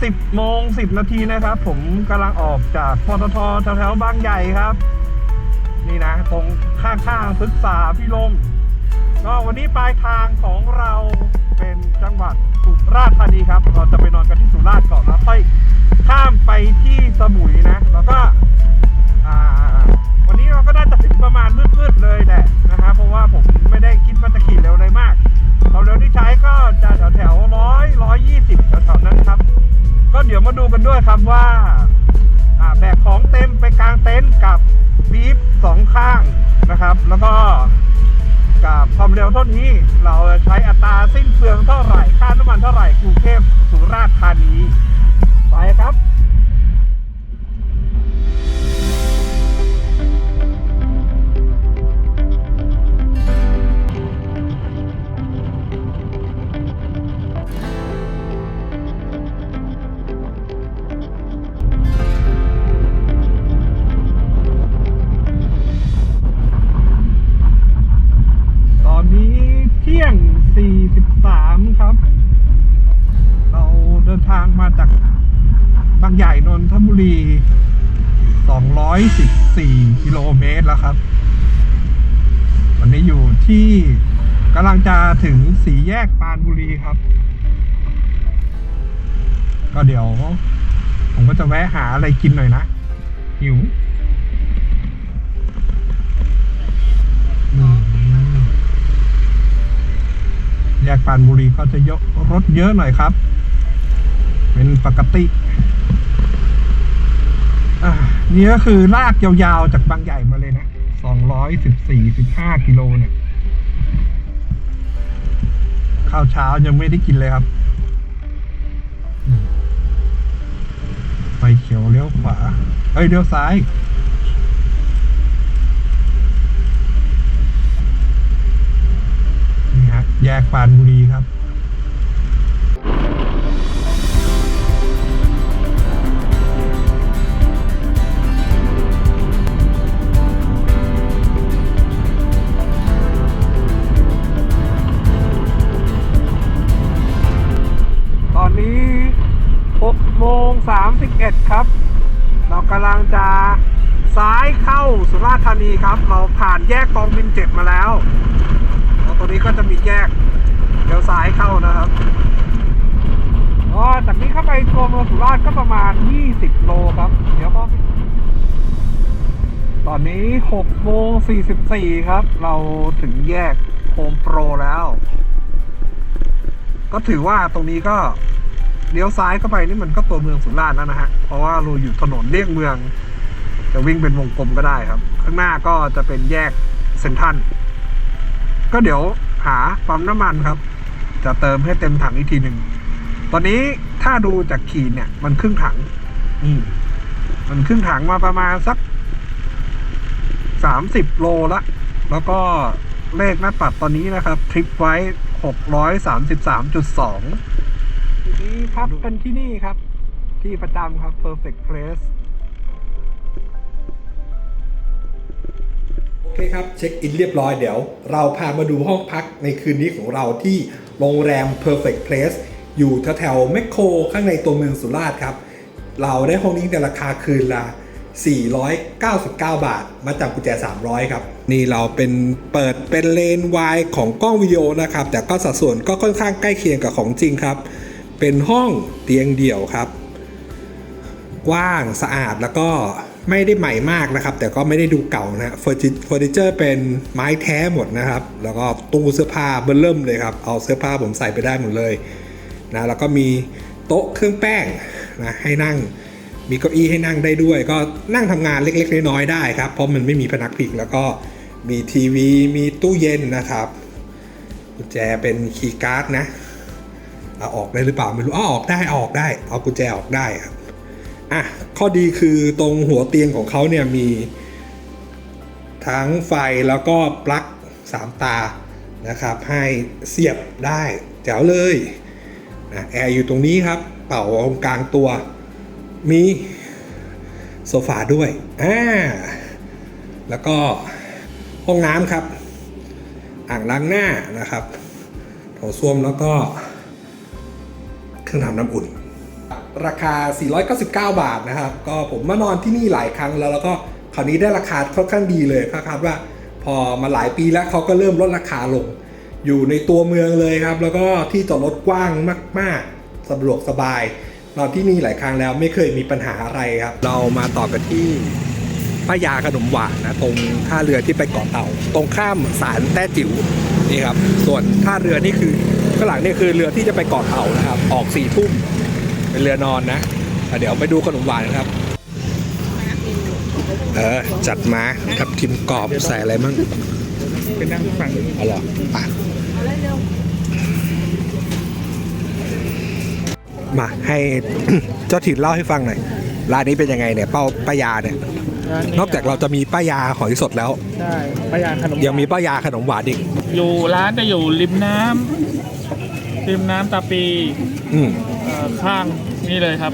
10 โมง 10 นาทีนะครับ ผมกำลังออกจากปตทแถวๆบางใหญ่ครับ นี่นะ ตรงข้างๆพึกษาพิลมก็วันนี้ปลายทางของเราเป็นจังหวัดสุราษฎร์ธานีครับ เราจะไปนอนกันที่สุราษฎร์ก่อนแล้วค่อยข้ามไปที่สมุยนะ แล้วก็างมาจากบางใหญ่นนทบุรี 214 กิโลเมตรแล้วครับ วันนี้อยู่ที่กำลังจะถึงสีแยกปานบุรีครับ ก็เดี๋ยว ผมก็จะแวะหาอะไรกินหน่อยนะ หิวแยกปานบุรีก็จะเยอะรถเยอะหน่อยครับ เป็นปกติอ่านี่ก็คือลากยาวๆจากบางใหญ่มาเลยนะ สองร้อยสิบสี่สิบห้ากิโลเนี่ยข้าวเช้ายังไม่ได้กินเลยครับ ไฟเขียวเลี้ยวขวา เอ้ยเลี้ยวซ้าย นี่ฮะ แยกปานบุรีครับ 7 มาแล้วแล้วตรงนี้ก็จะมีแยกเดี๋ยวซ้ายเข้านะครับอ๋อจากนี้เข้าไปตัวเมืองสุราษก็ประมาณ 20 โลครับ เดี๋ยวพ่อตอนนี้6โมง44 ครับ เราถึงแยกโฮมโปรแล้ว ก็ถือว่าตรงนี้ก็เลี้ยวซ้ายเข้าไปนี่มันก็ตัวเมืองสุราษฎร์แล้วนะฮะ เพราะว่าเราอยู่ถนนเลี่ยงเมือง จะวิ่งเป็นวงกลมก็ได้ครับ ข้างหน้าก็จะเป็นแยก เซนทรันก็เดี๋ยวหาปั๊มน้ำมันครับ จะเติมให้เต็มถังอีกทีหนึ่ง ตอนนี้ถ้าดูจากขีดเนี่ย มันครึ่งถังนี่มันครึ่งถังมาประมาณสักสามสิบโลละ แล้วก็เลขหน้าปัดตอนนี้นะครับ ทริปไว้หกร้อยสามสิบสามจุดสองทีนี้พักกันที่นี่ครับ ที่ประจำครับ perfect place โอเคครับเช็คอินเรียบร้อยเดี๋ยว เราพามาดูห้องพักในคืนนี้ของเราที่โรงแรม Perfect Place อยู่แถวๆแมคโครข้างในตัวเมืองสุราษฎร์ครับ เราได้ห้องนี้ในราคาคืนละ499 บาท มาจับกุญแจ 300 ครับ นี่เราเป็นเปิดเป็นเลนวายของกล้องวิดีโอนะครับ แต่ก็สัดส่วนก็ค่อนข้างใกล้เคียงกับของจริงครับ เป็นห้องเตียงเดี่ยวครับ กว้างสะอาดแล้วก็ ไม่ได้ใหม่มากนะครับ แต่ก็ไม่ได้ดูเก่านะเฟอร์เฟอร์นิเจอร์เป็นไม้แท้หมดนะครับ แล้วก็ตู้เสื้อผ้าเบิ่มเริ่มเลยครับ เอาเสื้อผ้าผมใส่ไปได้หมดเลยนะแล้วก็มีโต๊ะเครื่องแป้งนะให้นั่งมีเก้าอี้ให้นั่งได้ด้วย ก็นั่งทำงานเล็กๆน้อยๆได้ครับ เพราะมันไม่มีพนักพิงแล้วก็มีทีวีมีตู้เย็นนะครับกุญแจเป็นคีย์การ์ดนะเอาออกได้หรือเปล่าไม่รู้อ้อออกได้ออกได้ เอากุญแจออกได้ครับ อะข้อดีคือตรงหัวเตียงของเขาเนี่ยมี ทั้งไฟแล้วก็ปลั๊ก3 ตานะครับ ให้เสียบได้แจ๋วเลยนะแอร์อยู่ตรงนี้ครับ เป่าตรงกลางตัว มีโซฟาด้วยอ่าแล้วก็ห้องน้ำครับ อ่างล้างหน้านะครับโถส้วมแล้วก็เครื่องทำน้ำอุ่น ราคา 499 บาทนะครับ ก็ผมมานอนที่นี่หลายครั้งแล้วแล้วก็คราวนี้ได้ราคาค่อนข้างดีเลยคาดว่า พอมาหลายปีแล้วเขาก็เริ่มลดราคาลง อยู่ในตัวเมืองเลยครับ แล้วก็ที่จอดรถกว้างมาก ๆสะดวกสบายนอนที่นี่หลายครั้งแล้วไม่เคยมีปัญหาอะไรครับ เรามาต่อกันที่ป้ายาขนมหวานนะตรงท่าเรือที่ไปเกาะเต่า ตรงข้ามศาลแต้จิ๋วนี่ครับส่วนท่าเรือนี่คือข้างหลังนี่คือเรือที่จะไปเกาะเต่านะครับ ออกสี่ทุ่ม เป็นเรือนอนนะอะเดี๋ยวไปดูขนมหวานนะครับ เออ จัดมากับทิมกรอบใส่อะไรมั่งเป็นนั่งฝั่งอ๋อเหรอไปมาให้เจ้าถิ่นเล่าให้ฟังหน่อยร้านนี้เป็นยังไงเนี่ย เป้าป้ายาเนี่ย นอกจากเราจะมีป้ายาหอยสดแล้วใช่ป้ายาขนมยังมีป้ายาขนมหวานอีกอยู่ร้านจะอยู่ริมน้ำริมน้ำตาปี อืมเอ่อ ข้างนี่เลยครับ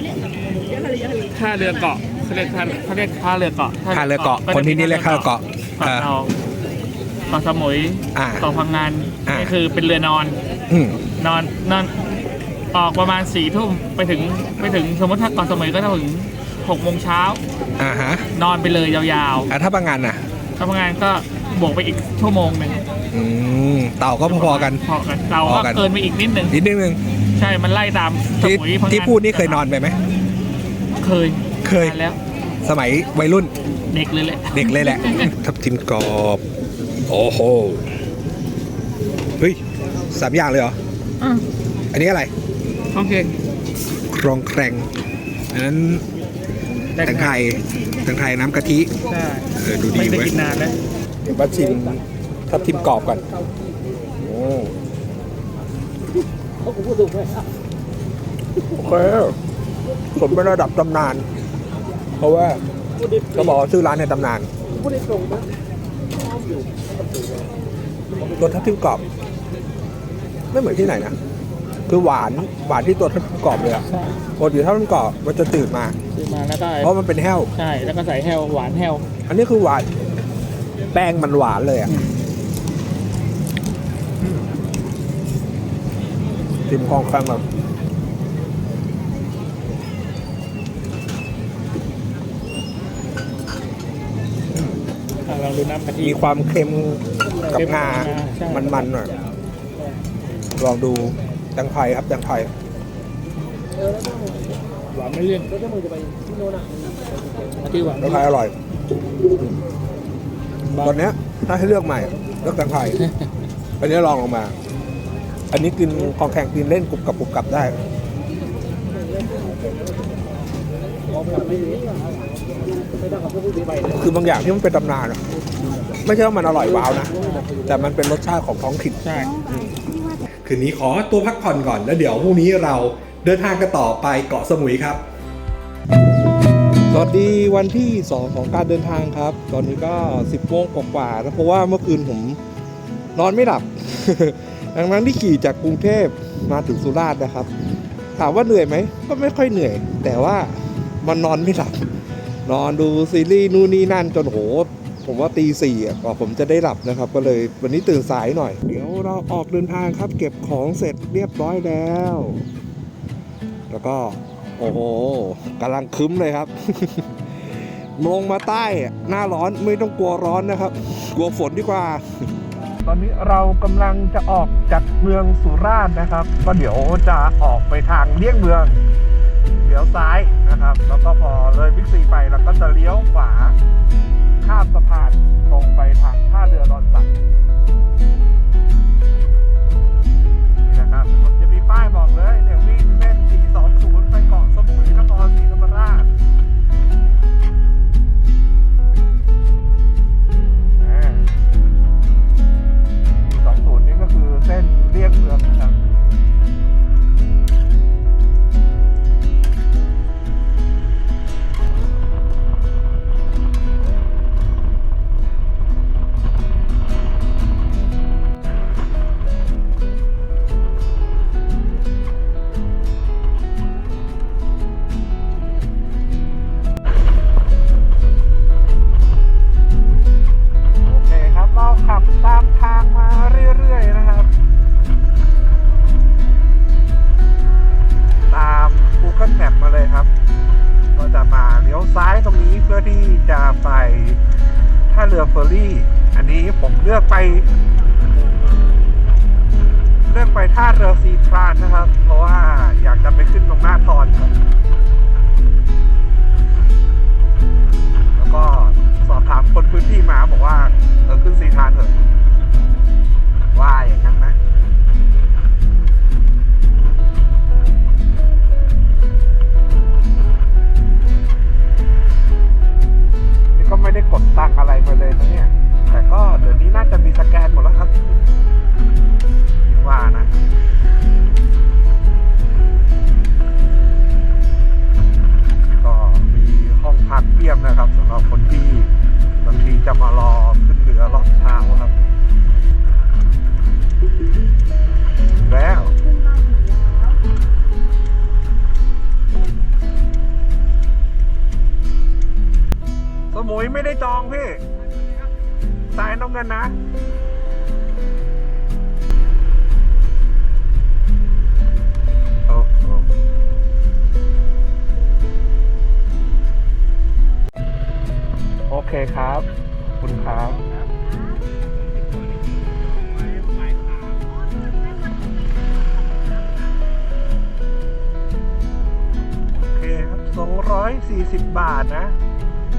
ท่าเรือเกาะเขาเรียกท่าเขาเรียกท่าเรือเกาะท่าเรือเกาะคนที่นี่เรียกท่าเรือเกาะเกาะอ่าเราเกาะสมุยอ่าเกาะพังงานอ่านี่นี่คือเป็นเรือนอนอืมนอนนอนออกประมาณสี่ทุ่มไปถึงไปถึงสมมติถ้าเกาะสมุยก็จะถึงหกโมงเช้าอ่าฮะนอนไปเลยยาวอะถ้าบางงานน่ะๆทำงานก็บวกไปอีกชั่วโมงหนึ่งอืมเต่าก็พอๆกันพอกันเราพอก็กันเกินไปอีกนิดนึงนิดนึง ใช่มันไล่ตามสที่มุยพังงาที่พูดนี่เคยนอนไปไหม เคยเคย นานแล้ว สมัยวัยรุ่นเด็กเลยแหละ เด็กเลยแหละ ทับทิมกรอบ โอ้โหเฮ้ยสามอย่างเลยเหรออะอันนี้อะไรโอเคครองแครงอันนั้นแตงไทยแตงไทยน้ำกะทิใช่เออดูดีไม่ได้เว้ยกินนานแล้ว เดี๋ยวมาชิมทับทิมกรอบก่อนโอ้ โอเคสมเป็นระดับตำนาน เพราะว่าเขาบอกว่าชื่อร้านในตำนานตัวทับทิมกรอบ ไม่เหมือนที่ไหนนะ คือหวานหวานที่ตัวทับทิมกรอบเลยอะใช่ปกติถ้ามันกรอบมันจะจืดมา ซื้อมาแล้วก็เพราะมันเป็นแห้ว ใช่แล้วก็ใส่แฮวหวานแฮวอันนี้คือหวาน แป้งมันหวานเลยอะทิม คองแครงแบบอะลองดูน้ำกะทิ มีความเค็มกับงาใช่มันๆหน่อยลองดูแตงไทยครับแตงไทยหวานไม่เลี่ยนกะทิหวานแตงไทยอร่อยตอนเนี้ยถ้าให้เลือกใหม่เลือกแตงไทย อันนี้ลองลงมา อันนี้กินคองแข็งกินเล่นกรุบกรับกรุบกรับได้คือบางอย่างที่มันเป็นตำนานอะไม่ใช่ว่ามันอร่อยว้าวนะ แต่มันเป็นรสชาติของท้องถิ่นใช่คืนนี้ขอตัวพักผ่อนก่อนแล้วเดี๋ยวพรุ่งนี้เราเดินทางกันต่อไปเกาะสมุยครับ สวัสดีวันที่ 2 ของการเดินทางครับ ตอนนี้ก็ 10โมงกว่าๆแล้วเพราะว่าเมื่อคืนผมนอนไม่หลับ ดังนั้นที่ขี่จากกรุงเทพมาถึงสุราษฎร์นะครับ ถามว่าเหนื่อยไหม ก็ไม่ค่อยเหนื่อย แต่ว่ามันนอนไม่หลับ นอนดูซีรีส์นู่นนี่นั่นจนโห ผมว่าตีสี่อะกว่าผมจะได้หลับนะครับ ก็เลยวันนี้ตื่นสายหน่อย เดี๋ยวเราออกเดินทางครับ เก็บของเสร็จเรียบร้อยแล้ว แล้วก็ โอ้โหกำลังคึ้มเลยครับลงมาใต้อะหน้าร้อนไม่ต้องกลัวร้อนนะครับ กลัวฝนดีกว่า ตอนนี้เรากำลังจะออกจากเมืองสุราษฎร์นะครับ ก็เดี๋ยวจะออกไปทางเลี่ยงเมืองเลี้ยวซ้ายนะครับ แล้วก็พอเลยบิ๊กซีไปเราก็จะเลี้ยวขวาข้ามสะพานตรงไปทางท่าเรือดอนส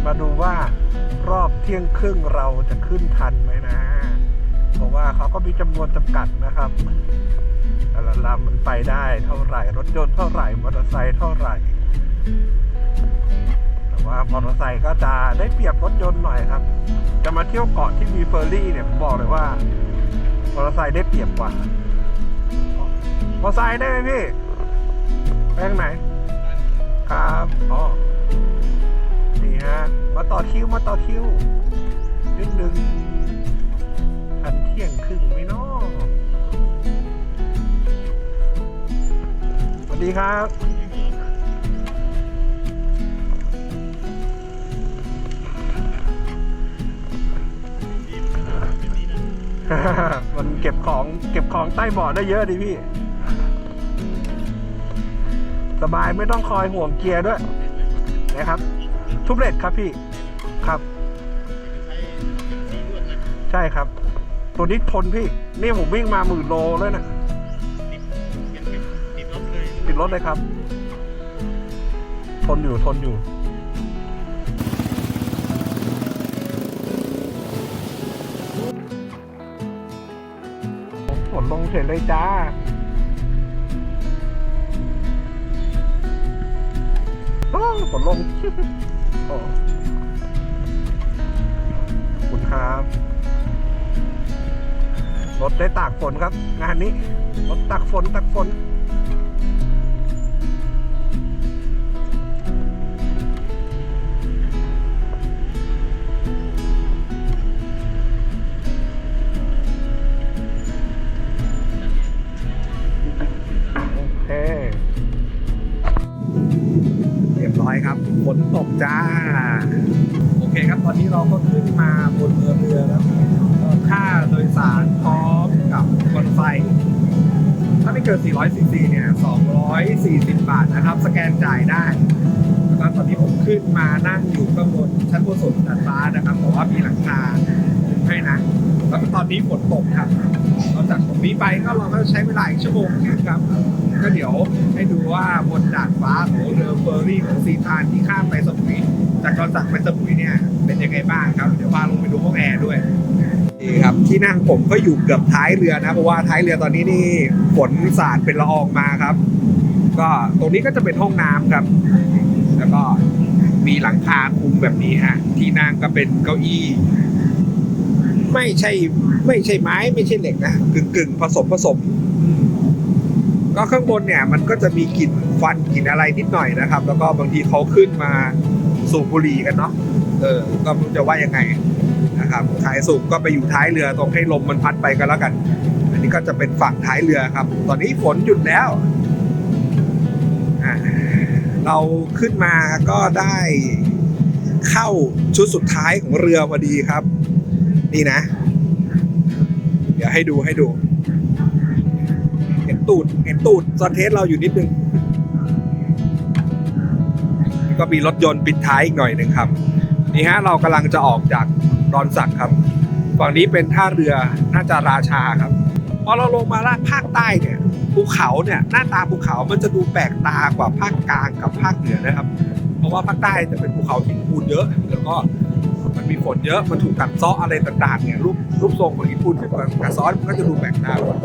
มาดูว่ารอบเที่ยงครึ่งเราจะขึ้นทันไหมนะ เพราะว่าเขาก็มีจำนวนจำกัดนะครับ แต่ละลำมันไปได้เท่าไหร่ รถยนต์เท่าไหร่ มอเตอร์ไซค์เท่าไหร่ แต่ว่ามอเตอร์ไซค์ก็จะได้เปรียบรถยนต์หน่อยครับ จะมาเที่ยวเกาะที่มีเฟอร์รี่เนี่ยผมบอกเลยว่ามอเตอร์ไซค์ได้เปรียบกว่า มอเตอร์ไซค์ได้ไหมพี่ไปทางไหน ครับ อ๋อ ฮะ มาต่อคิว มาต่อคิวนิดนึงทันเที่ยงครึ่งไหมเนาะสวัสดีครับมันเก็บของเก็บของใต้เบาะได้เยอะดิพี่ สบายไม่ต้องคอยห่วงเกียร์ด้วยนะครับ ทุบเลตครับพี่ครับ ใช่ครับ ตัวนี้ทนพี่ นี่ผมวิ่งมาหมื่นโลเลยนะติดรถเลยครับ ทนอยู่ทนอยู่ฝนลงเฉยเลยจ้า ฝนลงโอ้ขอบคุณครับ รถได้ตากฝนครับ งานนี้ รถตากฝนตากฝน ฝนตกจ้า โอเคครับ ตอนนี้เราก็ขึ้นมาบนเรือเรือแล้วค่าโดยสารพร้อมกับรถไฟ ถ้าไม่เกิน 400ซีซีเนี่ย 240 บาทนะครับ สแกนจ่ายได้แล้วตอนนี้ผมขึ้นมานั่งอยู่ข้างบนชั้นบนสุดดาดฟ้านะครับแต่ว่ามีหลังคาให้นะ แล้วตอนนี้ฝนตกครับเราจากตรงนี้ไปก็เราก็ใช้เวลาอีกชั่วโมงครึ่งครับ ก็เดี๋ยวให้ดูว่าบนดาดฟ้าของเรือเฟอร์รี่ของซีทานที่ข้ามไปสมุยจากกอนสักไปสมุยเนี่ยเป็นยังไงบ้างครับเดี๋ยวพาลงไปดูห้องแอร์ด้วยนี่ครับที่นั่งผมก็อยู่เกือบท้ายเรือนะเพราะว่าท้ายเรือตอนนี้นี่ฝนสาดเป็นละอองมาครับ ก็ตรงนี้ก็จะเป็นห้องน้ำครับ แล้วก็มีหลังคาคลุมแบบนี้ฮะที่นั่งก็เป็นเก้าอี้ ไม่ใช่ไม่ใช่ไม้ไม่ใช่เหล็กนะกึ่งกึ่งๆผสมผสม ก็ข้างบนเนี่ยมันก็จะมีกลิ่นควันกลิ่นอะไรนิดหน่อยนะครับ แล้วก็บางทีเขาขึ้นมาสูบบุหรี่กันเนาะเออก็ไม่รู้จะว่ายังไงนะครับขายสูบก็ไปอยู่ท้ายเรือตรงให้ลมมันพัดไปก็แล้วกัน อันนี้ก็จะเป็นฝั่งท้ายเรือครับ ตอนนี้ฝนหยุดแล้วเราขึ้นมาก็ได้เข้าชุดสุดท้ายของเรือพอดีครับ นี่นะ เดี๋ยวให้ดูให้ดู ตูดเห็นตูดซอนเทสเราอยู่นิดนึง ก็มีรถยนต์ปิดท้ายอีกหน่อยหนึ่งครับ นี่ฮะเรากำลังจะออกจากดรศักครับ ฝั่งนี้เป็นท่าเรือน่าจะราชาครับพอเราลงมาล่างภาคใต้เนี่ยภูเขาเนี่ยหน้าตาภูเขามันจะดูแปลกตากว่าภาคกลางกับภาคเหนือนะครับ เพราะว่าภาคใต้จะเป็นภูเขาหินปูนเยอะ แล้วก็มันมีฝนเยอะมันถูกกัดเซาะอะไรต่างๆเนี่ยรูปรูปทรงของหินปูนที่มันกัดซาะมันก็จะดูแปลกตากว่า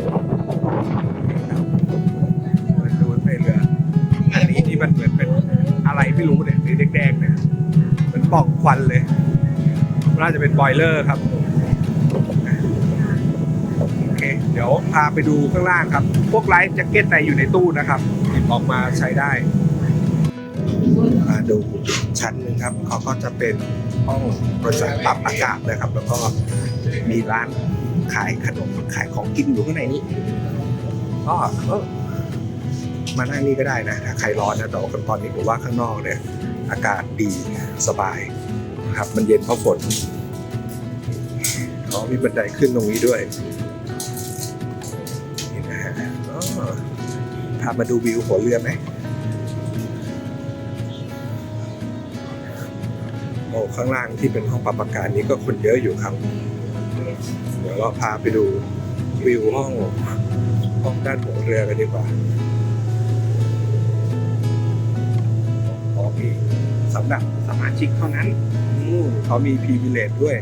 ไรไม่รู้เนี่ยสีแดงๆเนี่ยเหมือนปลองควันเลยน่าจะเป็นบอยเลอร์ครับโอเคเดี๋ยวพาไปดูข้างล่างครับ พวกไลฟ์แจ็คเก็ตในอยู่ในตู้นะครับหยิบออกมาใช้ได้มาดูชั้นหนึ่งครับเขาก็จะเป็นห้องบริษัทปรับอากาศนะครับ แล้วก็มีร้านขายขนมขายของกินอยู่ข้างในนี้ก็เออ มานั่งนี่ก็ได้นะถ้าใครร้อนนะแต่ว่าตอนนี้ผมว่าข้างนอกเนี่ย อากาศดีสบายนะครับ มันเย็นเพราะฝนเขามีบันไดขึ้นตรงนี้ด้วยนี่นะฮะพามาดูวิวหัวเรือไหมโอ้ข้างล่างที่เป็นห้องปรับอากาศนี้ก็คนเยอะอยู่ครับเดี๋ยวเราพาไปดูวิวห้องห้องด้านหัวเรือกันดีกว่า สำหรับสมาชิกเท่านั้นอืมเขามีพรีวิเลตด้วย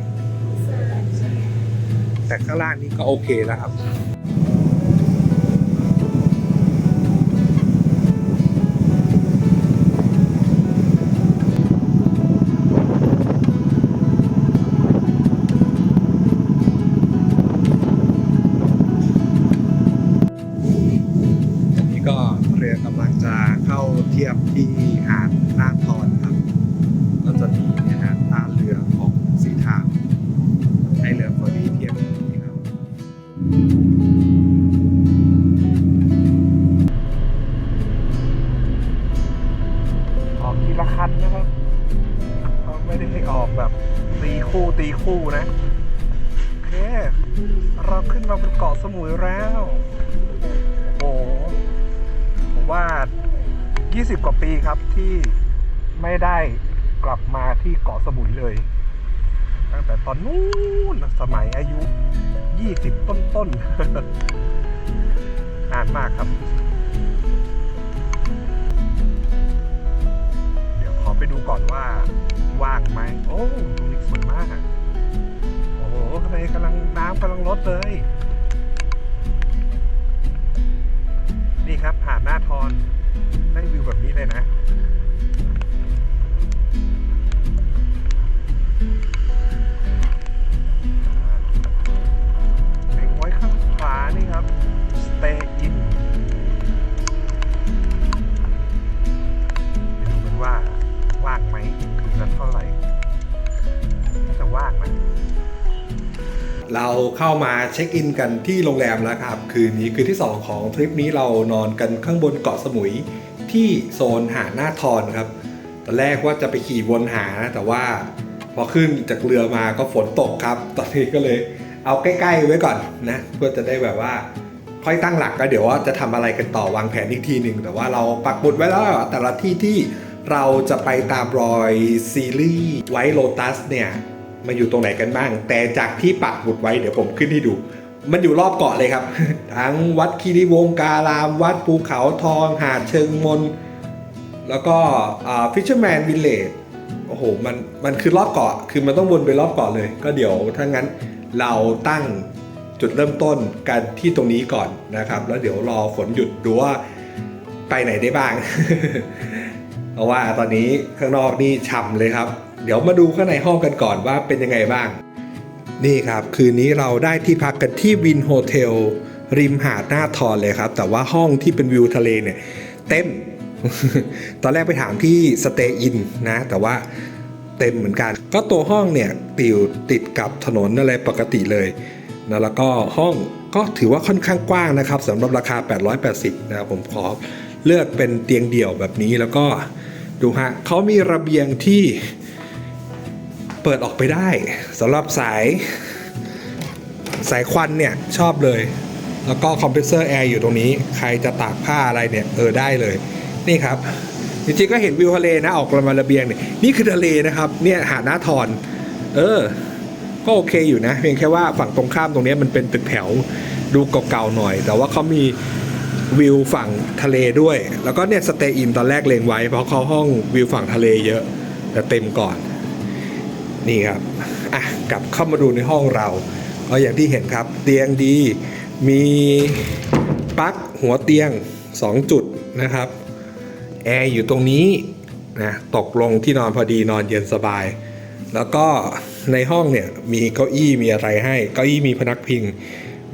แต่ข้างล่างนี้ก็โอเคแล้วครับ แต่ตอนนู้นสมัยอายุ 20 ต้นๆนานมากครับ เดี๋ยวขอไปดูก่อนว่าว่างไหม โอ้ตรงนี้สวยมาก โอ้โหทะเลกำลังน้ำกำลังลดเลย นี่ครับหาดหน้าทอนได้วิวแบบนี้เลยนะานี่ครับ stay in ไปดูกันว่าว่างไหมคืนละเท่าไหร่จะว่างนะเราเข้ามาเช็คอินกันที่โรงแรมแล้วครับ คืนนี้คืนที่ 2 ของทริปนี้เรานอนกันข้างบนเกาะสมุยที่โซนหาดหน้าทอนครับตอนแรกว่าจะไปขี่วนหานะแต่ว่าพอขึ้นจากเรือมาก็ฝนตกครับ ตอนนี้ก็เลย เอาใกล้ๆไว้ก่อนนะเพื่อจะได้แบบว่าค่อยตั้งหลักก็เดี๋ยวว่าจะทำอะไรกันต่อวางแผนอีกทีหนึ่งแต่ว่าเราปักหมุดไว้แล้วแต่ละที่ที่เราจะไปตามรอยซีรีส์ไวโ o ตัสเนี่ยมาอยู่ตรงไหนกันบ้าง แต่จากที่ปักหมุดไว้เดี๋ยวผมขึ้นให้ดู มันอยู่รอบเกาะเลยครับ ทั้งวัดคีรีวงการาม วัดภูเขาทอง หาดเชิงมน แล้วก็ฟิชเชอร์แมนวิลเลจโอ้โหมันมันคือรอบเกาะคือมันต้องวนไปรอบเกาะเลย ก็เดี๋ยวถ้างั้น เราตั้งจุดเริ่มต้นกันที่ตรงนี้ก่อนนะครับ แล้วเดี๋ยวรอฝนหยุดดูว่าไปไหนได้บ้าง เพราะว่าตอนนี้ข้างนอกนี่ฉ่ำเลยครับ เดี๋ยวมาดูข้างในห้องกันก่อนว่าเป็นยังไงบ้าง นี่ครับคืนนี้เราได้ที่พักกันที่วินโฮเทลริมหาดหน้าทอนเลยครับ แต่ว่าห้องที่เป็นวิวทะเลเนี่ย เต็ม ตอนแรกไปถามที่สเตย์อินนะ แต่ว่า เต็มเหมือนกัน ก็ตัวห้องเนี่ยติวติดกับถนนอะไรปกติเลยนะแล้วก็ห้องก็ถือว่าค่อนข้างกว้างนะครับสำหรับราคา 880นะครับผมขอเลือกเป็นเตียงเดี่ยวแบบนี้แล้วก็ดูฮะเขามีระเบียงที่เปิดออกไปได้สำหรับสายสายควันเนี่ยชอบเลย แล้วก็คอมเพรสเซอร์แอร์อยู่ตรงนี้ ใครจะตากผ้าอะไรเนี่ย เออได้เลย นี่ครับ จริงๆก็เห็นวิวทะเลนะออกมาระเบียงเนี่ยนี่คือทะเลนะครับเนี่ยหาดหน้าทอน เออ ก็โอเคอยู่นะ เพียงแค่ว่าฝั่งตรงข้ามตรงนี้มันเป็นตึกแถวดูเก่าๆหน่อย แต่ว่าเขามีวิวฝั่งทะเลด้วย แล้วก็เนี่ยสเตย์อินตอนแรกเลงไว้ เพราะเขาห้องวิวฝั่งทะเลเยอะแต่เต็มก่อน นี่ครับอะกลับเข้ามาดูในห้องเราก็อย่างที่เห็นครับ เตียงดีมีปลั๊กหัวเตียง 2 จุดนะครับ แอร์อยู่ตรงนี้นะตกลงที่นอนพอดีนอนเย็นสบาย แล้วก็ในห้องเนี่ยมีเก้าอี้มีอะไรให้ เก้าอี้มีพนักพิง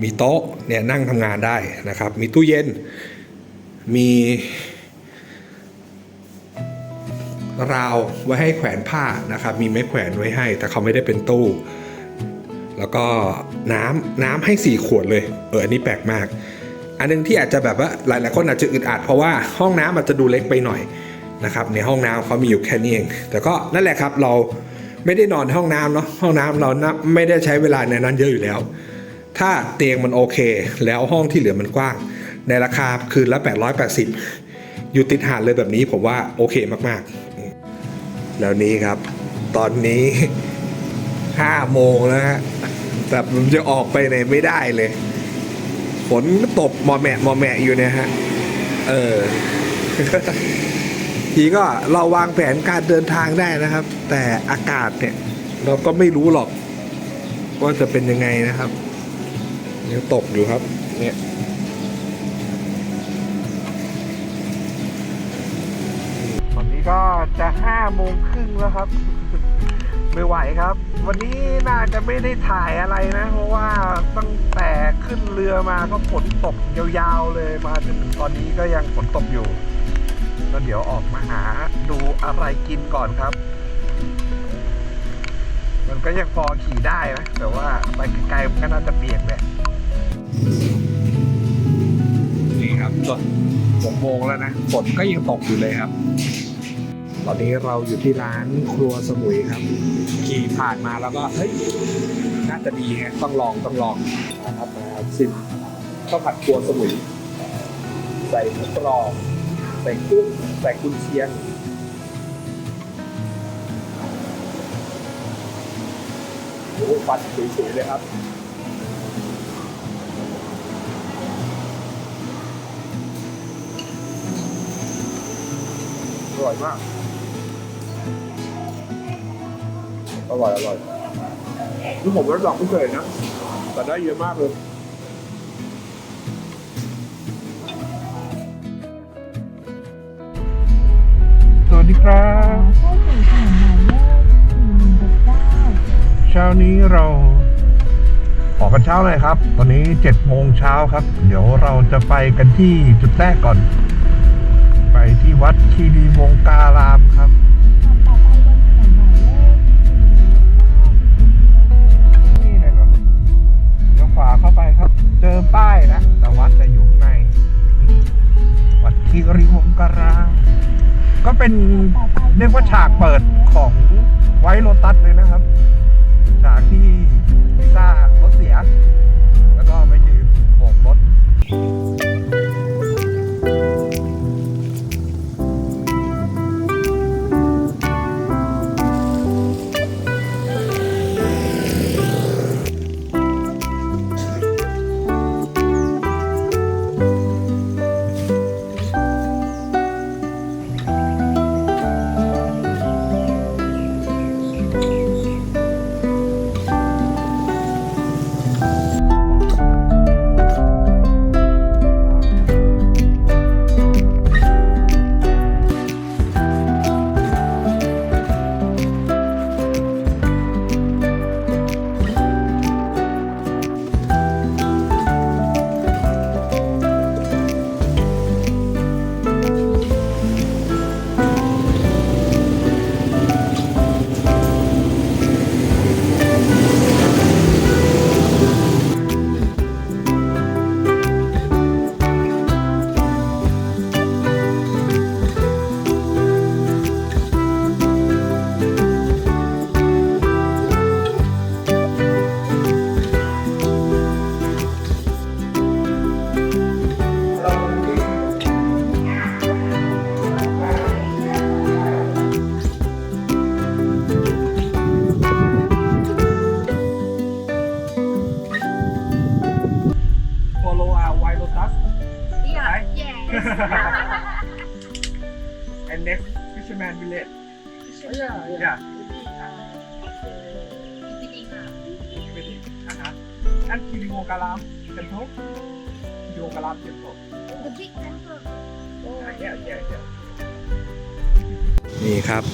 มีโต๊ะเนี่ยนั่งทำงานได้นะครับ มีตู้เย็น มีราวไว้ให้แขวนผ้านะครับ มีไม้แขวนไว้ให้ แต่เขาไม่ได้เป็นตู้ แล้วก็น้ำน้ำให้ 4 ขวดเลย เอออันนี้แปลกมาก อันหนึงที่อาจจะแบบว่าหลายๆคนอาจจะอึดอัดเพราะว่าห้องน้ำอาจจะดูเล็กไปหน่อยนะครับในห้องน้ำเขามีอยู่แค่นี้เอง แต่ก็นั่นแหละครับเราไม่ได้นอนห้องน้ำเนาะห้องน้ำเราไม่ได้ใช้เวลาในนั้นเยอะอยู่แล้ว ถ้าเตียงมันโอเค แล้วห้องที่เหลือมันกว้าง ในราคาคืนละ 880 อยู่ติดหาดเลยแบบนี้ผมว่าโอเคมากๆ แล้วนี้ครับ ตอนนี้ 5 โมงแล้วฮะแต่ผมจะออกไปไหนไม่ได้เลย ฝนตกมอแมะมอแมะอยู่เนี่ยฮะ เออ ทีก็เราวางแผนการเดินทางได้นะครับ แต่อากาศเนี่ย เราก็ไม่รู้หรอก ว่าจะเป็นยังไงนะครับยังตกอยู่ครับ เนี่ยตอนนี้ก็จะห้าโมงครึ่งแล้วครับ ไม่ไหวครับ วันนี้น่าจะไม่ได้ถ่ายอะไรนะ เพราะว่าตั้งแต่ขึ้นเรือมาก็ฝนตกยาวๆเลยมาจนถึงตอนนี้ก็ยังฝนตกอยู่ก็เดี๋ยวออกมาหาดูอะไรกินก่อนครับ มันก็ยังพอขี่ได้นะแต่ว่าไปไกลๆมันก็น่าจะเปียกแหละนี่ครับจนหกโมงแล้วนะฝนก็ยังตกอยู่เลยครับ ตอนนี้เราอยู่ที่ร้านครัวสมุยครับ ขี่ผ่านมาแล้วก็เฮ้ยน่าจะดีไงต้องลองต้องลองนะครับมาชิมข้าวผัดครัวสมุย ใส่หมูกรอบใส่กุ้งใส่กุนเชียงโอ้โหฟันสวยๆเลยครับอร่อยมาก ร่อยอร่อยนี่ผมรับรองไม่เคยนะ แต่ได้เยอะมากเลยสวัสดีครับเข้าสู่ถนนหมายเลข419เช้านี้เราออกกันเช้าเลยครับ ตอนนี้เจ็ดโมงเช้าครับ เดี๋ยวเราจะไปกันที่จุดแรกก่อน ไปที่วัดคีรีวงการามครับ เจอป้ายนะแต่วัดจะอยู่ในวัดคีรีวงการามก็เป็นเรียกว่าฉากเปิดของไวโรตัสเลยนะครับ ฉากที่ลิซ่า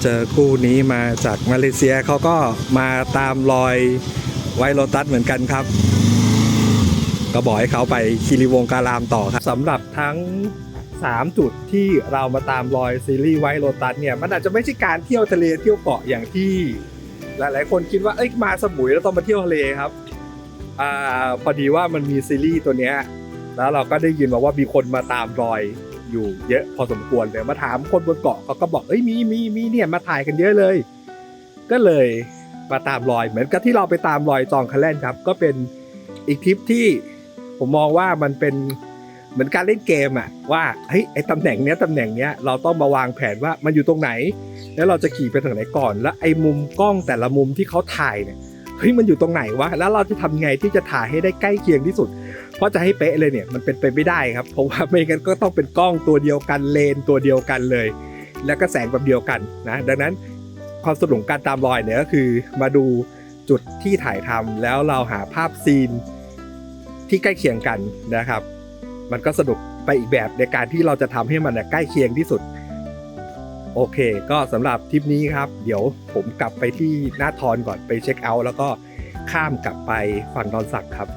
เจอคู่นี้มาจากมาเลเซียเขาก็มาตามรอยไวโรตัสเหมือนกันครับ ก็บอกให้เขาไปคิริวงการามต่อครับสำหรับทั้ง 3 จุดที่เรามาตามรอยซีรีส์ไวโรตัสเนี่ยมันอาจจะไม่ใช่การเที่ยวทะเลเที่ยวเกาะอย่างที่ หลายๆ คนคิดว่าเอ้ยมาสมุยแล้วต้องมาเที่ยวทะเลครับอ่าพอดีว่ามันมีซีรีส์ตัวเนี้ยแล้วเราก็ได้ยินมาว่ามีคนมาตามรอย อยู่เยอะพอสมควรเลยมาถามคนบนเกาะเขาก็บอกเอ้ยมีมีมีเนี่ยมาถ่ายกันเยอะเลย ก็เลยมาตามรอยเหมือนกับที่เราไปตามรอยจองคันแลนครับ ก็เป็นอีกทริปที่ผมมองว่ามันเป็นเหมือนการเล่นเกมอะว่าเฮ้ยไอ้ตำแหน่งเนี้ยตำแหน่งเนี้ยเราต้องมาวางแผนว่ามันอยู่ตรงไหน แล้วเราจะขี่ไปทางไหนก่อน แล้วไอ้มุมกล้องแต่ละมุมที่เขาถ่ายเนี่ยเฮ้ยมันอยู่ตรงไหนวะแล้วเราจะทำไงที่จะถ่ายให้ได้ใกล้เคียงที่สุด เพราะจะให้เป๊ะเลยเนี่ยมันเป็นไปไม่ได้ครับ เพราะว่าไม่งั้นก็ต้องเป็นกล้องตัวเดียวกันเลนตัวเดียวกันเลย แล้วก็แสงแบบเดียวกันนะดังนั้นความสนุกของการตามรอยเนี่ยก็คือมาดูจุดที่ถ่ายทำแล้วเราหาภาพซีนที่ใกล้เคียงกันนะครับ มันก็สนุกไปอีกแบบในการที่เราจะทำให้มันใกล้เคียงที่สุด โอเค ก็สำหรับทริปนี้ครับ เดี๋ยวผมกลับไปที่หน้าทอนก่อนไปเช็คเอาท์แล้วก็ข้ามกลับไปฝั่งดอนสักครับ